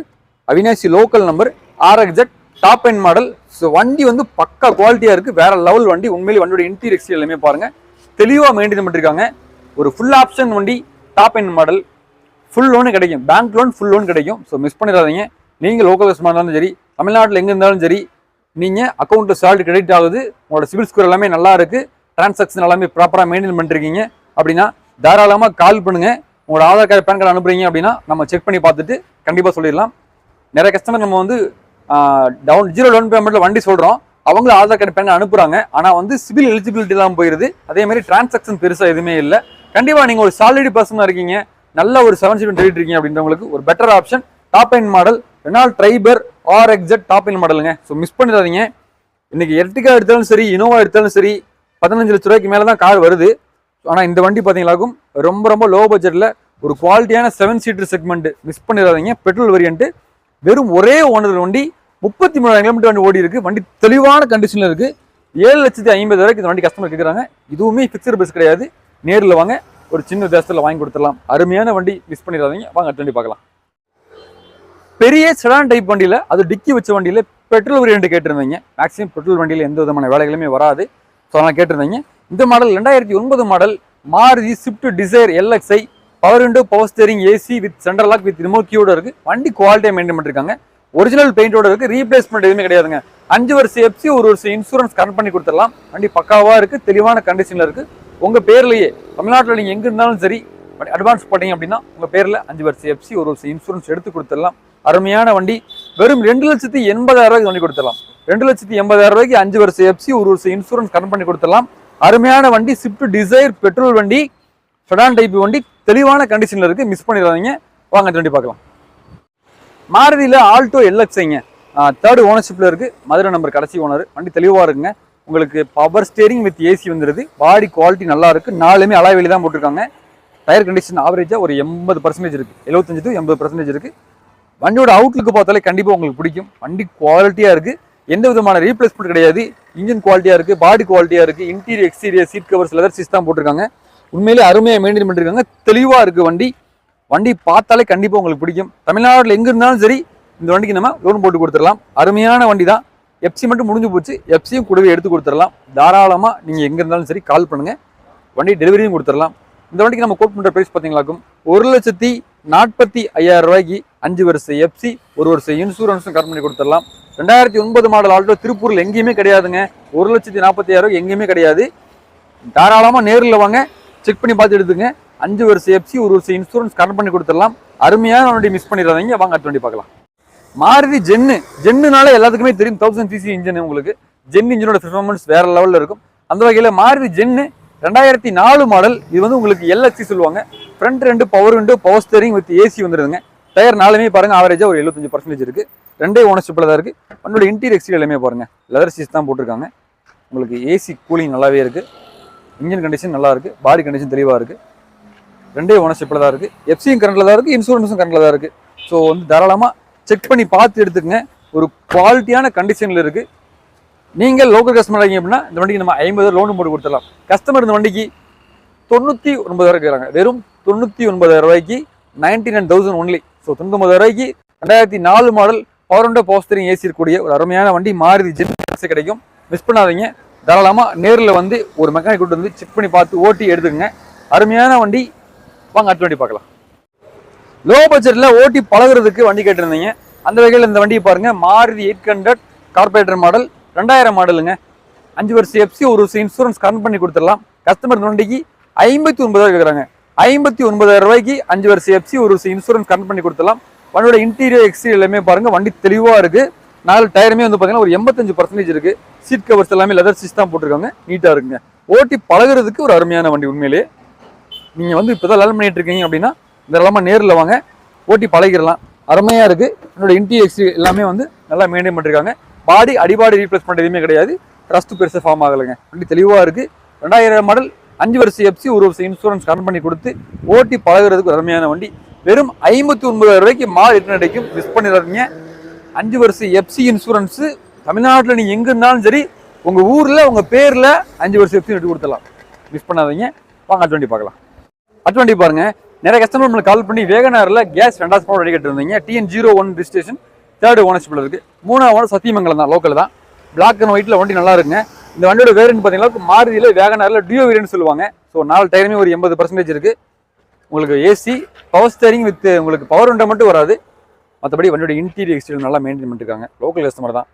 Avinashi local number RXZ top end model so வண்டி வந்து பக்கா குவாலிட்டியாக இருக்குது வேற லெவல் வண்டி. உண்மையிலே வண்டியோட இன்டீரியர் எக்ஸ்டீரியர் எல்லாமே பாருங்கள் தெளிவாக மெயின்டைன் பண்ணிருக்காங்க ஒரு ஃபுல் ஆப்ஷன் வண்டி top end model full loan கிடைக்கும். பேங்க் லோன் ஃபுல் லோன் கிடைக்கும். ஸோ மிஸ் பண்ணிடாதீங்க. நீங்கள் லோக்கல் கஸ்டமர் இருந்தாலும் சரி தமிழ்நாட்டில் எங்கே இருந்தாலும் சரி நீங்கள் அக்கௌண்ட்டில் சேலரி கிரெடிட் ஆகுது. உங்களோட சிவில் ஸ்கோர் எல்லாமே நல்லா இருக்குது டிரான்சாக்ஷன் எல்லாமே ப்ராப்பராக மெயின்டைன் பண்ணிருக்கீங்க. அப்படின்னா தாராளமாக கால் பண்ணுங்க. உங்களோட ஆதார் கார்டு பேன் கார்டு அனுப்புறீங்க அப்படின்னா நம்ம செக் பண்ணி பார்த்துட்டு கண்டிப்பாக சொல்லிடலாம். நிறைய கஸ்டமர் நம்ம வந்து டவுன் ஜீரோ டவுன் பேமெண்ட்ல வண்டி சொல்றோம். அவங்களும் ஆதார் கார்டு பேன் அனுப்புறாங்க. ஆனால் வந்து சிவில் எலிஜிபிலிட்டி எல்லாம் போயிருது. அதே மாதிரி டிரான்சாக்ஷன் பெருசாக எதுவுமே இல்லை. கண்டிப்பாக நீங்கள் ஒரு சாலரி பர்சனாக இருக்கீங்க. நல்ல ஒரு செவன் சீட் தேடிட்டு இருக்கீங்க அப்படின்றவங்களுக்கு ஒரு better option top end model Renault Triber R XZ top end மாடலுங்க ஸோ மிஸ் பண்ணிடாதீங்க. இன்னைக்கு எர்டிகா எடுத்தாலும் சரி இனோவா எடுத்தாலும் சரி பதினஞ்சு லட்ச ரூபாய்க்கு மேலே தான் கார் வருது. ஆனால் இந்த வண்டி பார்த்தீங்களாக்கும் ரொம்ப ரொம்ப லோ பட்ஜெட்டில் ஒரு குவாலிட்டியான செவன் சீட்டர் செக்மெண்ட் மிஸ் பண்ணிடாதீங்க. பெட்ரோல் வரியன்ட்டு வெறும் ஒரே ஓனர் வண்டி முப்பத்தி மூணாயிரம் கிலோமீட்டர் வண்டி ஓடி இருக்கு. வண்டி தெளிவான கண்டிஷனில் இருக்கு. ஏழு லட்சத்தி ஐம்பது வரைக்கும் இந்த வண்டி கஸ்டமர் கேட்குறாங்க இதுவுமே ஃபிக்ஸட் பஸ் கிடையாது. நேரில் வாங்க. ஒரு சின்ன தேசத்தில் வாங்கி கொடுத்துடலாம். அருமையான வண்டி மிஸ் பண்ணிடாதீங்க. வாங்க அடுத்த வண்டி பார்க்கலாம். பெரிய செடான் டைப் வண்டியில் அது டிக்கி வச்ச வண்டியில் பெட்ரோல் வேரியன்ட் கேட்டிருந்தீங்க. மேக்ஸிமம் பெட்ரோல் வண்டியில் எந்த விதமான வேலைகளுமே வராது. ஸோ அதெல்லாம் கேட்டிருந்தீங்க. இந்த மாடல் ரெண்டாயிரத்தி ஒன்பது model Maruti Swift Dzire LXI power window power steering AC with central lock with ரிமோக்கியோட இருக்கு. வண்டி குவாலிட்டியாக மெயின்டைன் பண்ணிருக்காங்க. ஒரிஜினல் பெயிண்டோட இருக்கு. ரீப்ளேஸ்மெண்ட் எதுவுமே கிடையாதுங்க. அஞ்சு வருஷம் எஃப்சி ஒரு வருஷம் இன்சூரன்ஸ் கனெக்ட் பண்ணி கொடுத்துடலாம். வண்டி பக்காவாக இருக்கு. தெளிவான கண்டிஷனில் இருக்கு. உங்கள் பேர்லேயே தமிழ்நாட்டில் நீங்கள் எங்கே இருந்தாலும் சரி அட்வான்ஸ் போட்டீங்க அப்படின்னா உங்கள் பேரில் அஞ்சு வருஷம் எஃப்சி ஒரு வருஷம் இன்சூரன்ஸ் எடுத்து கொடுத்துடலாம். அருமையான வண்டி. வெறும் ரெண்டு லட்சத்தி எண்பதாயிரம் ரூபாய்க்கு வண்டி கொடுத்துடலாம். ரெண்டு லட்சத்தி எண்பதாயிரம் ரூபாய்க்கு அஞ்சு வருஷம் எஃப்சி ஒரு வருஷம் இன்சூரன்ஸ் கனெக்ட் பண்ணி கொடுத்துடலாம். அருமையான வண்டி ஸ்விஃப்ட் டிசைர் பெட்ரோல் வண்டி செடான் டைப் வண்டி. தெளிவான கண்டிஷனில் இருக்குது மிஸ் பண்ணிடாதீங்க. வாங்க இந்த வண்டி பார்க்கலாம். மாருதியில் ஆல்டோ எல்எக்ஸைங்க தேர்ட் ஓனர்ஷிப்பில் இருக்குது மதுரை நம்பர் கடைசி ஓனர் வண்டி தெளிவாக இருக்குங்க. உங்களுக்கு பவர் ஸ்டேரிங் வித் ஏசி வந்துடுது பாடி குவாலிட்டி நல்லா இருக்குது நாலுமே அலாய் தான் போட்டிருக்காங்க. டயர் கண்டிஷன் ஆவரேஜாக ஒரு எண்பது பர்சன்டேஜ் இருக்குது எழுபத்தஞ்சு டு எண்பது பர்சன்டேஜ் இருக்குது வண்டியோட அவுட்லுக்கு பார்த்தாலே கண்டிப்பாக உங்களுக்கு பிடிக்கும். வண்டி குவாலிட்டியாக இருக்குது எந்த விதமான ரீப்ளேஸ்மெண்ட் கிடையாது. இன்ஜின் குவாலிட்டியாக இருக்குது பாடி குவாலிட்டியாக இருக்குது interior exterior seat covers leather cheese தான் போட்டிருக்காங்க. உண்மையிலே அருமையாக மெயின்டைன் பண்ணிருக்காங்க. தெளிவாக இருக்குது வண்டி. வண்டி பார்த்தாலே கண்டிப்பாக உங்களுக்கு பிடிக்கும். தமிழ்நாட்டில் எங்கே இருந்தாலும் சரி இந்த வண்டிக்கு நம்ம லோன் போட்டு கொடுத்துடலாம். அருமையான வண்டி தான் எஃப்சி மட்டும் முடிஞ்சு போச்சு. எஃப்சியும் கூடவே எடுத்து கொடுத்துடலாம். தாராளமாக நீங்கள் எங்கே இருந்தாலும் சரி கால் பண்ணுங்க. வண்டி டெலிவரியும் கொடுத்துடலாம். இந்த வண்டிக்கு நம்ம கோட் பண்ணுற ப்ரைஸ் பார்த்தீங்களாக்கும்? ஒரு லட்சத்தி நாற்பத்தி ஐயாயிரம் ரூபாய்க்கு அஞ்சு வருஷம் எஃப்சி ஒரு வருஷம் இன்சூரன்ஸும் கட் பண்ணி கொடுத்துடலாம். ரெண்டாயிரத்தி ஒன்பது மாடல் ஆல்டோ திருப்பூரில் எங்கேயுமே கிடையாதுங்க. ஒரு லட்சத்தி நாற்பத்தி ஆயிரம் எங்கேயுமே கிடையாது. தாராளமாக நேரில் வாங்க. செக் பண்ணி பார்த்து எடுத்துங்க அஞ்சு வருஷம் எஃப்சி ஒரு வருஷம் இன்சூரன்ஸ் கட் பண்ணி கொடுத்துடலாம். அருமையான வண்டி மிஸ் பண்ணிடாதீங்க. வாங்க அடுத்த வண்டி பார்க்கலாம். மாருதி ஜென்னு ஜென்னுனால எல்லாத்துக்குமே தெரியும். தௌசண்ட் சிசி இன்ஜின் உங்களுக்கு. ஜென் இன்ஜினோட பெர்ஃபார்மன்ஸ் வேற லெவலில் இருக்கும். அந்த வகையில் மாருதி ஜென்னு ரெண்டாயிரத்தி நாலு மாடல் இது வந்து உங்களுக்கு எல்எக்சி சொல்லுவாங்க. ஃப்ரண்ட் ரெண்டு power window power steering with AC வந்துருதுங்க. Tyre நாலுமே பாருங்க. ஆவரேஜாக ஒரு எழுபத்தஞ்சு பர்சன்டேஜ் இருக்கு. ரெண்டே ஓனர்ஷிப்பில் தான் இருக்குது வண்டியோட இன்டீரியர் எக்ஸ்டீரியர் எல்லாமே பாருங்கள் லெதர் சீஸ் தான் போட்டிருக்காங்க. உங்களுக்கு ஏசி கூலிங் நல்லாவே இருக்குது இன்ஜின் கண்டிஷன் நல்லா இருக்குது பாடி கண்டிஷன் தெளிவாக இருக்குது ரெண்டே ஓனர்ஷிப்பில் தான் இருக்குது எஃப்சியும் கரண்டில் தான் இருக்குது இன்சூரன்ஸும் கரண்டில் தான் இருக்குது ஸோ வந்து தாராளமாக செக் பண்ணி பார்த்து எடுத்துக்கங்க. ஒரு குவாலிட்டியான கண்டிஷனில் இருக்குது நீங்கள் லோக்கல் கஸ்டமர் ஆகிங்க அப்படின்னா இந்த வண்டிக்கு நம்ம ஐம்பது லோன் போட்டு கொடுத்துடலாம். கஸ்டமர் இந்த வண்டிக்கு தொண்ணூற்றி ஒன்பதாயிரம் இருக்கிறாங்க வெறும் தொண்ணூற்றி ஒன்பதாயிரம் ரூபாய்க்கு ninety nine thousand only so தொண்ணூத்தொம்பதாயிரம் ரூபாய்க்கு ரெண்டாயிரத்தி நாலு மாடல் பவர் போஸ்டரிங் ஏசி இருக்கக்கூடிய ஒரு அருமையான வண்டி மாறுதி ஜென்ஸ் கிடைக்கும். மிஸ் பண்ணாதீங்க. தாராளமாக நேரில் வந்து ஒரு மெக்கானிக் கூட்டு வந்து செக் பண்ணி பார்த்து ஓட்டி எடுத்துக்கங்க. அருமையான வண்டி. வாங்க அடுத்த வண்டி பார்க்கலாம். லோ பட்ஜெட்ல ஓட்டி பழகுறதுக்கு வண்டி கேட்டிருந்தீங்க. அந்த வகையில் இந்த வண்டியை பாருங்கள் Maruti eight hundred carburettor model. ரெண்டாயிரம் மாடலுங்க. அஞ்சு வருஷம் எஃப்சி ஒரு வருஷம் இன்சூரன்ஸ் கரண்ட் பண்ணி கொடுத்துடலாம். கஸ்டமர் இந்த வண்டிக்கு ஐம்பத்தி ஒன்பதாயிரம் கேட்குறாங்க. ஐம்பத்தி ஒன்பதாயிரம் ரூபாய்க்கு அஞ்சு வருஷம் எஃப்சி ஒரு வருஷம் இன்சூரன்ஸ் கரண்ட் பண்ணி கொடுத்துடலாம். வண்டியோட இன்டீரியர் எக்ஸ்டீரியர் எல்லாமே பாருங்கள் வண்டி தெளிவாக இருக்குது நாலு டயருமே வந்து பார்த்தீங்கன்னா ஒரு எண்பத்தஞ்சு பர்சன்டேஜ் இருக்குது சீட் கவர்ஸ் எல்லாமே லெதர் சீஸ் தான் போட்டிருக்காங்க. நீட்டாக இருக்குங்க. ஓட்டி பழகுறதுக்கு ஒரு அருமையான வண்டி உண்மையிலேயே. நீங்கள் வந்து இப்பதான் லேர்ன் பண்ணிட்டு இருக்கீங்க அப்படின்னா இந்த நேரில் வாங்க. ஓட்டி பழகிடலாம். அருமையாக இருக்குது என்னோட இன்டீரியர் எல்லாமே வந்து நல்லா மெயின்டைன் பண்ணிருக்காங்க. பாடி அடிபாடி ரீப்ளேஸ்மெண்ட் எதுவுமே கிடையாது. ட்ரஸ்ட் பெருசாக ஃபார்ம் ஆகலைங்க. வண்டி தெளிவாக இருக்குது ரெண்டாயிரம் மாடல் அஞ்சு வருஷம் எஃப்சி ஒரு வருஷம் இன்சூரன்ஸ் கடன் பண்ணி கொடுத்து ஓட்டி பழகுறதுக்கு ஒரு அருமையான வண்டி. வெறும் ஐம்பத்தி ஒன்பதாயிரம் ரூபாய்க்கு மால் எட்டு அடைக்கும். மிஸ் பண்ணிடாதீங்க. அஞ்சு வருஷம் எஃப்சி இன்சூரன்ஸு தமிழ்நாட்டில் நீங்கள் எங்கே இருந்தாலும் சரி உங்கள் ஊரில் உங்கள் பேரில் அஞ்சு வருஷம் எஃப்சி எடுத்து கொடுத்துடலாம். மிஸ் பண்ணாதீங்க. வாங்க அட்வண்டி பார்க்கலாம். அட்வண்டி பாருங்கள் நிறைய கஸ்டமர் நம்மளுக்கு கால் பண்ணி வேகனாரில் கேஸ் ரெண்டாவது பவுன் ready கட்டிருந்தீங்க. TN zero one registration third ஓனர்ஷிப்பில் இருக்குது மூணாவது சத்தியமங்கலம் தான் லோக்கல் தான். பிளாக் அண்ட் ஒயிட்டில் வண்டி நல்லா இருக்குங்க. இந்த வண்டியோட வேரியன்ட் பார்த்தீங்கன்னா மாறுதியில் வேகனாரில் டியோ வேரியன்ட் சொல்லுவாங்க. ஸோ நாலு டயருமே ஒரு எண்பது பர்சன்டேஜ் இருக்குது உங்களுக்கு ஏசி பவர் ஸ்டேரிங் வித் உங்களுக்கு பவர் விண்டோ மட்டும் வராது. மற்றபடி வண்டியோட இன்டீரியர் எக்ஸ்டீரியர் நல்லா மெயின்டைன் பண்ணிருக்காங்க லோக்கல் கஸ்டமர் தான்.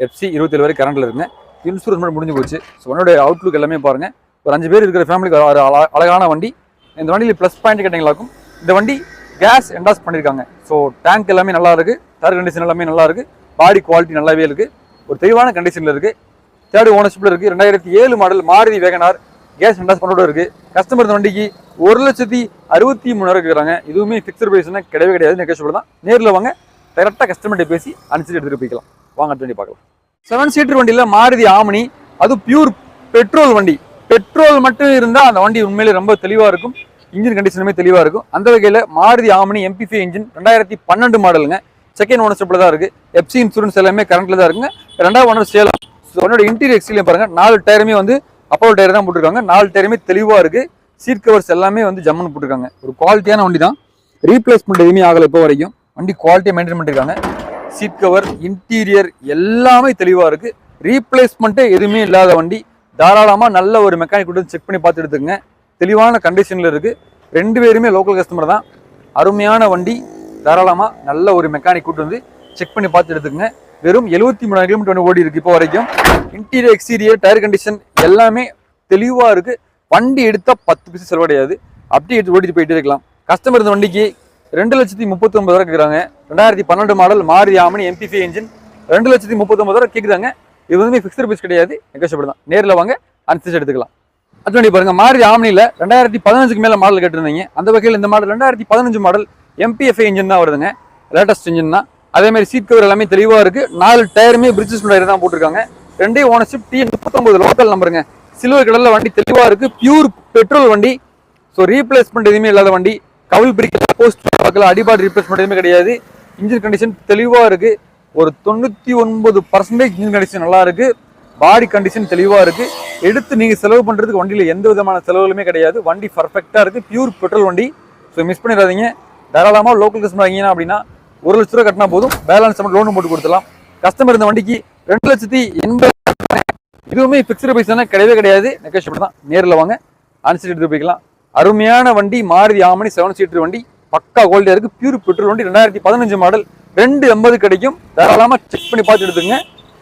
எஃப்சி இருபத்தேழு வரை கரண்டில் இருக்குங்க. இன்சூரன்ஸ் மட்டும் முடிஞ்சு போச்சு. ஸோ வண்டியோட அவுட்லுக் எல்லாமே பாருங்கள் ஒரு அஞ்சு பேர் இருக்கிற ஃபேமிலிக்கு அழ- அழகான வண்டி. இந்த வண்டியில் ப்ளஸ் பாயிண்ட் கேட்டீங்களாக்கும் இந்த வண்டி கேஸ் என்டாஸ் பண்ணியிருக்காங்க ஸோ டேங்க் எல்லாமே நல்லா இருக்கு. டயர் கண்டிஷன் எல்லாமே நல்லா இருக்கு. பாடி குவாலிட்டி நல்லாவே இருக்கு. ஒரு தெளிவான கண்டிஷனில் இருக்கு. தேர்ட் ஓனர்ஷிப்பில் இருக்கு. ரெண்டாயிரத்தி ஏழு model Maruti Wagon R gas ரெண்டாஸ் பண்ணோட இருக்கு. கஸ்டமர் இந்த வண்டிக்கு ஒரு லட்சத்தி அறுபத்தி மூணாயிரம் இருக்கிறாங்க இதுவுமே ஃபிக்ஸட் பிரைஸ்னா கிடையவே கிடையாது நெகோஷியபிள் தான். நேரில் வாங்க டேரெக்டாக கஸ்டமர்கிட்ட பேசி அனுப்பிச்சிட்டு எடுத்துட்டு போய்க்கலாம். வாங்க அடுத்த வண்டி பார்க்கலாம். செவன் சீட்டர் வண்டியில் மாருதி ஆமணி. அது பியூர் பெட்ரோல் வண்டி. பெட்ரோல் மட்டும் இருந்தால் அந்த வண்டி உண்மையிலே ரொம்ப தெளிவாக இருக்கும். இன்ஜின் கண்டிஷனுமே தெளிவாக இருக்கும். அந்த வகையில் Maruti Omni MP five engine ரெண்டாயிரத்தி பன்னெண்டு மாடலுங்க. செகண்ட் ஓனர்ஷிப்பில் தான் இருக்குது எஃப்சி இன்சூரன்ஸ் எல்லாமே கரண்ட்டில் தான் இருக்குங்க. ரெண்டாவது ஓனர் சேலம். உன்னோட இன்டீரியர் எக்ஸ்டீரியர் பாருங்கள் நாலு டயருமே வந்து அப்போ டயர் தான் போட்டிருக்காங்க. நாலு டயருமே தெளிவாக இருக்குது சீட் கவர்ஸ் எல்லாமே வந்து ஜம்முன்னு போட்டிருக்காங்க. ஒரு குவாலிட்டியான வண்டி தான். ரீப்ளேஸ்மெண்ட் எதுவுமே ஆகலை இப்போ வரைக்கும். வண்டி குவாலிட்டியாக மெயின்டைன் பண்ணிருக்காங்க. சீட் கவர் இன்டீரியர் எல்லாமே தெளிவாக இருக்குது ரீப்ளேஸ்மெண்ட்டே எதுவுமே இல்லாத வண்டி. தாராளமாக நல்ல ஒரு மெக்கானிக் கொடுத்து செக் பண்ணி பார்த்து எடுத்துக்கங்க. தெளிவான கண்டிஷனில் இருக்குது ரெண்டு பேருமே லோக்கல் கஸ்டமர் தான். அருமையான வண்டி தாராளமாக நல்ல ஒரு மெக்கானிக் கூட்டு வந்து செக் பண்ணி பார்த்து எடுத்துக்கங்க. வெறும் எழுபத்தி மூணாயிரம் கிலோமீட்டர் ஓடி இருக்குது இப்போ வரைக்கும். இன்டீரியர் எக்ஸ்டீரியர் டயர் கண்டிஷன் எல்லாமே தெளிவாக இருக்குது வண்டி எடுத்தால் பத்து பீஸ் செலவடையாது. அப்படியே எடுத்து ஓடிட்டு போயிட்டு இருக்கலாம். கஸ்டமர் இந்த வண்டிக்கு ரெண்டு லட்சத்தி முப்பத்தி ஒன்பது ரூபா கேட்குறாங்க ரெண்டாயிரத்தி பன்னெண்டு மாடல் மாறி ஆமணி எம்பி இன்ஜின் ரெண்டு லட்சத்தி முப்பத்தி ரூபா கேட்குறாங்க இது வந்து ஃபிக்ஸ்ட் பீஸ் கிடையாது. நெகோஷியபிள் தான். நேரில் வாங்க அனுசரிச்சு எடுத்துக்கலாம். அடுத்த பாருங்க மாறி ஆமணியில் ரெண்டாயிரத்தி பதினஞ்சுக்கு மேலே மாடல் கேட்டிருந்தீங்க. அந்த வகையில் இந்த மாடல் ரெண்டாயிரத்தி பதினஞ்சு மாடல் எம்பிஎஃப்ஐ இன்ஜின் தான் வருதுங்க. லேட்டஸ்ட் இன்ஜின் தான். அதே மாதிரி சீட் கவர் எல்லாமே தெளிவாக இருக்கு. நாலு டயருமே பிரிட்ஜஸ் டயர் தான் போட்டிருக்காங்க. ரெண்டே ஓனர்ஷிப் டி முப்பத்தொம்பது லோக்கல் நம்பருங்க சில்வர் கடலில் வண்டி தெளிவாக இருக்கு. பியூர் பெட்ரோல் வண்டி. ஸோ ரீப்ளேஸ்மெண்ட் எதுவுமே இல்லாத வண்டி. கவுல் பிரிக்கல போஸ்ட் பார்க்கல அடிபாடு ரீப்ளேஸ்மெண்ட் எதுவுமே கிடையாது. இன்ஜின் கண்டிஷன் தெளிவாக இருக்குது ஒரு தொண்ணூற்றி ஒன்பது பர்சன்டேஜ் இன்ஜின் கண்டிஷன் நல்லா இருக்கு. பாடி கண்டிஷன் தெளிவாக இருக்கு. எடுத்து நீங்கள் செலவு பண்ணுறதுக்கு வண்டியில் எந்த விதமான செலவுகளுமே கிடையாது. வண்டி பர்ஃபெக்டாக இருக்கு. பியூர் பெட்ரோல் வண்டி. ஸோ மிஸ் பண்ணிடாதீங்க. தாராளமாக லோக்கல் கஸ்டமர் வாங்கினா அப்படின்னா ஒரு லட்ச ரூபா கட்டினா போதும். பேலன்ஸ் அமௌண்ட் லோன் போட்டு கொடுத்துலாம் கஸ்டமர் இந்த வண்டிக்கு ரெண்டு லட்சத்தி எண்பது இதுவுமே ஃபிக்ஸ்டு பைஸ் தானே கிடையவே கிடையாது. நெகோஷியபிள் தான். நேரில் வாங்க. அனுசரிச்சு எடுத்து போய்க்கலாம். அருமையான வண்டி மாருதி ஆமணி செவன் சீட்டர் வண்டி. பக்கா குவாலிட்டியா இருக்கு. பியூர் பெட்ரோல் வண்டி. ரெண்டாயிரத்தி பதினஞ்சு மாடல் ரெண்டு எண்பது கிடைக்கும். தாராளமாக செக் பண்ணி பார்த்து எடுத்துங்க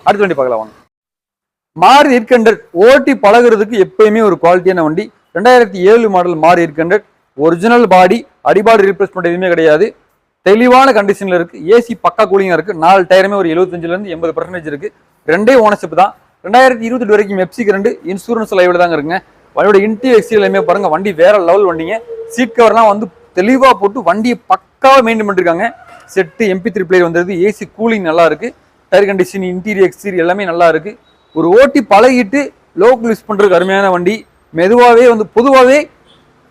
அடுத்த வண்டி பார்க்கலாம் வாங்க. மாறு எயிட் ஹண்ட்ரட் ஓட்டி பழகுறதுக்கு எப்பயுமே ஒரு குவாலிட்டியான வண்டி. ரெண்டாயிரத்தி ஏழு மாடல் மாறி எயிட் ஹண்ட்ரட். ஒரிஜினல் பாடி அடிபாடு ரீப்ளேஸ்மெண்ட் எதுவுமே கிடையாது. தெளிவான கண்டிஷனில் இருக்குது ஏசி பக்கா கூலிங்காக இருக்குது நாலு டயருமே ஒரு 75 ல இருந்து எண்பது பர்சன்டேஜ் இருக்குது ரெண்டே ஓனர்ஷிப் தான். ரெண்டாயிரத்தி இருபத்தெட்டு வரைக்கும் எப்சிக்கு ரெண்டு இன்சூரன்ஸ் லைவில் தாங்க இருக்குங்க. வண்டியோட இன்டீரியர் எக்ஸ்டீரியலுமே பாருங்கள் வண்டி வேற லெவல் வண்டிங்க. சீட் கவர்லாம் வந்து தெளிவாக போட்டு வண்டியை பக்காவாக மெயின்டைன் பண்ணிருக்காங்க. செட்டு எம்பி த்ரீ பிளேயர் வந்துருது ஏசி கூலிங் நல்லா இருக்கு. டயர் கண்டிஷன் இன்டீரியர் எக்ஸ்டீரியர் எல்லாமே நல்லா இருக்கு. ஒரு ஓட்டி பழகிட்டு லோக்கல் யூஸ் பண்ணுறதுக்கு அருமையான வண்டி. மெதுவாகவே வந்து பொதுவாகவே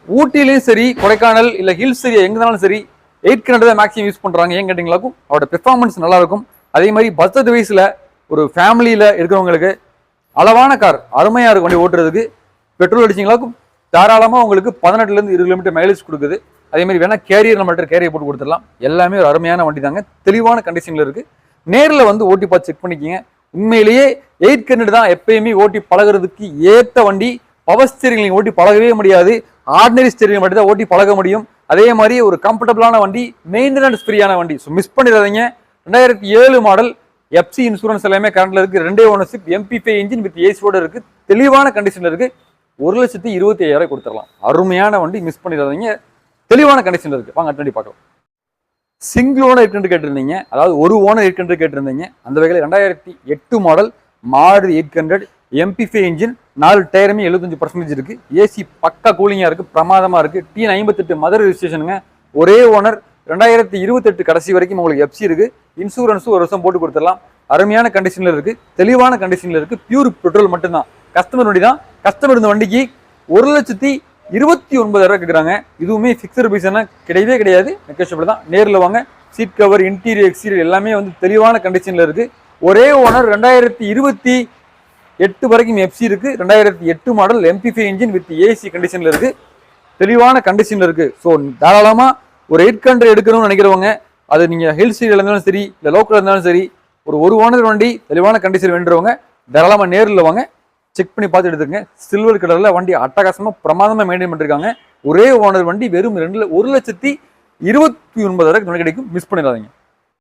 ஊட்டிலையும் சரி கொடைக்கானல் இல்லை ஹில்ஸ் ஏரியா எங்கேனாலும் சரி எயிட் ஹண்ட்ரட் தான் மேக்ஸிமம் யூஸ் பண்ணுறாங்க ஏன் கேட்டிங்களாக்கும்? அவரோட பெர்ஃபார்மன்ஸ் நல்லாயிருக்கும் அதே மாதிரி பட்ஜெட் வயசில் ஒரு ஃபேமிலியில் இருக்கிறவங்களுக்கு அளவான கார் அருமையாக இருக்கும் வண்டி ஓட்டுறதுக்கு. பெட்ரோல் அடிச்சிங்களாக்கும்? தாராளமாக உங்களுக்கு பதினெட்டுலேருந்து இருபது கிலோமீட்டர் மைலேஜ் கொடுக்குது. அதே மாதிரி வேணா கேரியர் நம்மள்ட்ட கேரியர் போட்டு கொடுத்துடலாம். எல்லாமே ஒரு அருமையான வண்டி தாங்க தெளிவான கண்டிஷன்ல இருக்கு. நேரில் வந்து ஓட்டி பார்த்து செக் பண்ணிக்கிங்க. உண்மையிலேயே எயிட் கண்டட் தான் எப்பயுமே ஓட்டி பழகுறதுக்கு ஏற்ற வண்டி. பவர் ஸ்டீரிங் ஓட்டி பழகவே முடியாது. ஆர்டினரி ஸ்டீரிங் மட்டும் தான் ஓட்டி பழக முடியும். அதே மாதிரி ஒரு கம்ஃபர்டபுளான வண்டி மெயின்டெனன்ஸ் ஃப்ரீயான வண்டி. ஸோ மிஸ் பண்ணிடாதீங்க. ரெண்டாயிரத்தி ஏழு மாடல் எஃப்சி இன்சூரன்ஸ் எல்லாமே கரண்ட்ல இருக்கு. ரெண்டே ownership MP five engine with ஏசியோட இருக்கு. தெளிவான கண்டிஷனில் இருக்கு. ஒரு லட்சத்தி இருபத்தி ஐயாயிரம் கொடுத்துடலாம். அருமையான வண்டி மிஸ் பண்ணிடாதீங்க. தெளிவான கண்டிஷன்ல இருக்கு. வாங்க அட்டண்டி பார்க்கலாம். சிங்கிள் ஓனர் எயிட் கேட்டிருந்தீங்க. அதாவது ஒரு ஓனர் எயிட் கேட்டிருந்தீங்க. அந்த வகையில் ரெண்டாயிரத்தி எட்டு மாடல் மாடு eight hundred MP five engine நாலு டயருமே எழுபத்தஞ்சு பர்சன்டேஜ் இருக்கு. ஏசி பக்கா கூலிங்காக இருக்கு பிரமாதமாக இருக்கு. டி ஐம்பத்தெட்டு மதுரை ரிஜிஸ்ட்ரேஷனுங்க ஒரே ஓனர் ரெண்டாயிரத்தி இருபத்தெட்டு கடைசி வரைக்கும் உங்களுக்கு எஃப்சி இருக்கு. இன்சூரன்ஸும் ஒரு வருஷம் போட்டு கொடுத்துடலாம். அருமையான கண்டிஷனில் இருக்கு. தெளிவான கண்டிஷனில் இருக்கு. பியூர் பெட்ரோல் மட்டும்தான். கஸ்டமர் வண்டி தான். கஸ்டமர் இந்த வண்டிக்கு ஒரு லட்சத்தி இருபத்தி ஒன்பதாயிரம் கேட்குறாங்க இதுவுமே ஃபிக்ஸட் பைசானா கிடையவே கிடையாது. நெகோஷியபிள் தான். நேரில் வாங்க. சீட் கவர் இன்டீரியர் எக்ஸ்டீரியர் எல்லாமே வந்து தெளிவான கண்டிஷனில் இருக்குது ஒரே ஓனர் ரெண்டாயிரத்தி இருபத்தி எட்டு வரைக்கும் எஃப்சி இருக்குது ரெண்டாயிரத்தி எட்டு model MPFI engine with AC கண்டிஷனில் இருக்குது தெளிவான கண்டிஷனில் இருக்குது ஸோ தாராளமாக ஒரு எயிட் ஹண்ட்ரட் எடுக்கணும்னு நினைக்கிறவங்க அது நீங்கள் ஹில் சீரியில் இருந்தாலும் சரி இல்லை லோக்கலில் இருந்தாலும் சரி ஒரு ஒரு ஓனர் வண்டி தெளிவான கண்டிஷன் வேண்டுறவங்க தாராளமாக நேரில் வாங்க. செக் பண்ணி பார்த்து எடுத்துருங்க சில்வர் கலரில் வண்டி அட்டகாசமாக பிரமாதமாக மெயின்டைன் பண்ணிருக்காங்க. ஒரே ஓனர் வண்டி வெறும் ரெண்டு ஒரு லட்சத்தி இருபத்தி ஒன்பதாயிரம் கிடைக்கும். மிஸ் பண்ணிடாதீங்க.